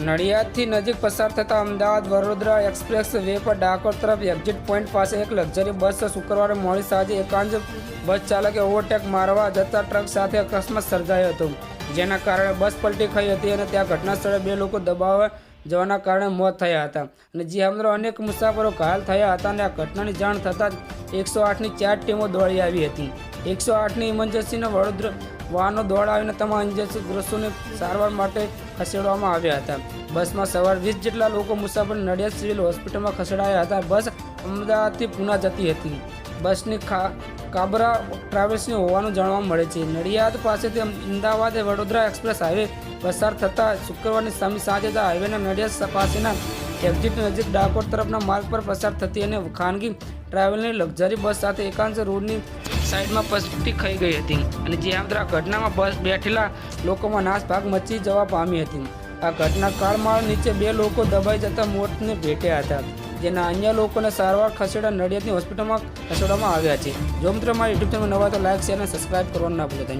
નડિયાદથી નજીક પસાર થતા અમદાવાદ વડોદરા એક્સપ્રેસ વે પર ડાકોર તરફ એક્ઝિટ પોઈન્ટ પાસે એક લક્ઝરી બસ શુક્રવારે મોડી સાંજે એકાંત બસ ચાલકે ઓવરટેક મારવા જતા ટ્રક સાથે અકસ્માત સર્જાયો હતો. જેના કારણે બસ પલટી ખાઈ હતી અને ત્યાં ઘટના સ્થળે બે લોકો દબાવવા જવાના કારણે મોત થયા હતા. અને જે અંદર અનેક મુસાફરો ઘાયલ થયા હતા અને આ ઘટનાની જાણ થતાં જ એકસો આઠની ચાર ટીમો દોડી આવી હતી. એકસો આઠની ઇમરજન્સીના વડોદરા વાહનો દોડાવીને તમામ ઇમરજન્સીગ્રસ્તોને સારવાર માટે ખસેડવામાં આવ્યા હતા. બસમાં સવાર વીસ જેટલા લોકો મુસાફર નડિયાદ સિવિલ હોસ્પિટલમાં ખસેડાયા હતા. બસ અમદાવાદથી પુના જતી હતી. બસની ખા કાબરા ટ્રાવેલ્સની હોવાનું જાણવા મળે છે. નડિયાદ પાસેથી અમદાવાદ વડોદરા એક્સપ્રેસ હાઈવે પસાર થતાં શુક્રવારની સામે સાંજે હાઈવેના નડિયાદ પાસેના એક્ઝિટ નજીક ડાકોર તરફના માર્ગ પર પસાર થતી અને ખાનગી ટ્રાવેલની લક્ઝરી બસ સાથે એકાંશ રોડની સાઈડમાં પસ્ટી ખાઈ ગઈ હતી અને જે દ્વારા ઘટનામાં બસ બેઠેલા લોકોમાં નાસભાગ મચી જવા પામી હતી. આ ઘટના કાળમાળ નીચે બે લોકો દબાઈ જતા મોતને ભેટ્યા હતા, જેના અન્ય લોકોને સારવાર ખસેડા નડિયાદની હોસ્પિટલમાં ખસેડવામાં આવ્યા છે. જો મિત્રો મારા યુટ્યુબ ચેનલ નવા તો લાઈક, શેર અને સબસ્ક્રાઈબ કરવાનું ના ભૂલતા